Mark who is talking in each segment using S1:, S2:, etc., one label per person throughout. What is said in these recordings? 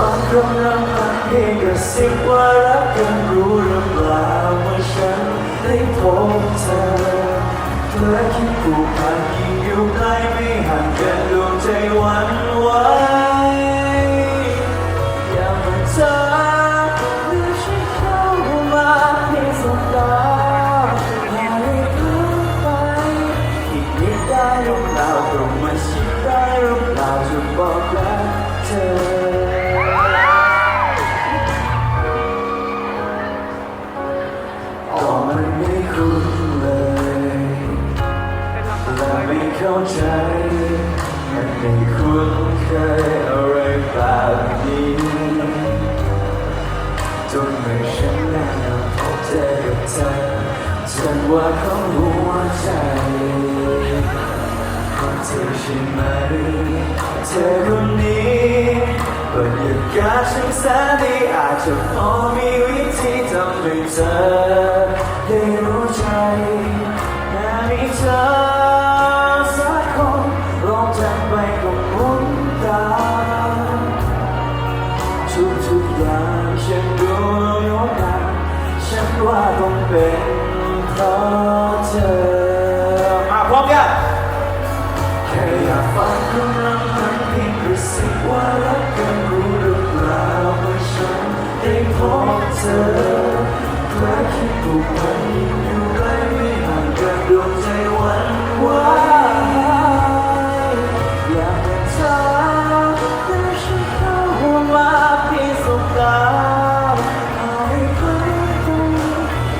S1: ฟังคำรำพันเพียงกระซิบว่ารักกันรู้หรือเปล่าเมื่อฉันได้พบเธอเมื่อคิดผูกพันยิ่งอยู่ใกล้ไม่ห่างกันดวงใจวันไหว รู้เลยและไม่เข้าใจมันไม่คุ้นเคยอะไรแบบนี้จนเมื่อฉันได้พบเจอกับเธอฉันว่าของหัวใจของเธอใช่ไหมเธอคนนี้ บรรยากาศช่างแสนดีอาจจะพอมีวิธีทำให้เธอได้รู้ใจและมีเธอ เธอเพื่อคิดผูกพันอยู่ใกล้ไม่ห่างกันดวงใจหวันไหวอยากเป็นเธอแต่ฉันเข้ามาเพียงสบตาให้ใกล้กัน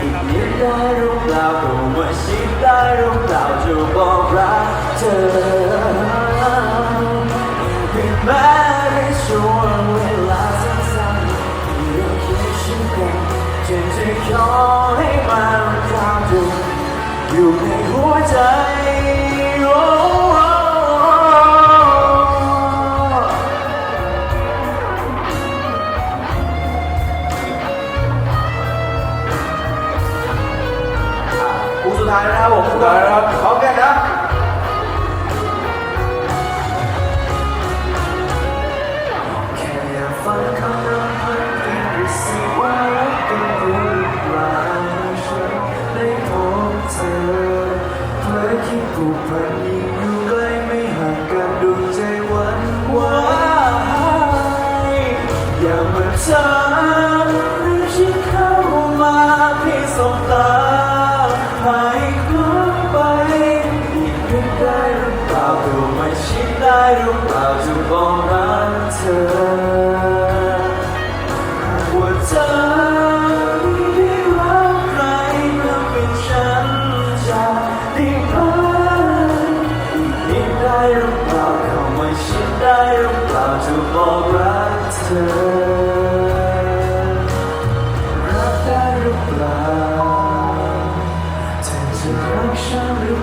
S1: อีกนิดได้หรือเปล่าก็ว่าชิดได้หรือเปล่าจะบอก อยู่ในหัวใจโอ้
S2: คู่สุดท้ายแล้วนะครับผมคู่สุดท้ายแล้วนะครับพร้อมกันนะ
S1: คิดผูกพันยิ่งอยู่ใกล้ไม่ห่างกันดวงใจหวันไหวอย่ามาเธอหรือฉันเข้ามาเพียงสบตาให้คล้องไปอีกนิดได้หรือเปล่าตัวไม่ชิดได้หรือเปล่าจะบอกรักเธอว่าเธอ หรือเปล่าเข้ามาชิดได้หรือเปล่าจะบอกรักเธอรักได้หรือเปล่าเธอจะรักฉันหรือ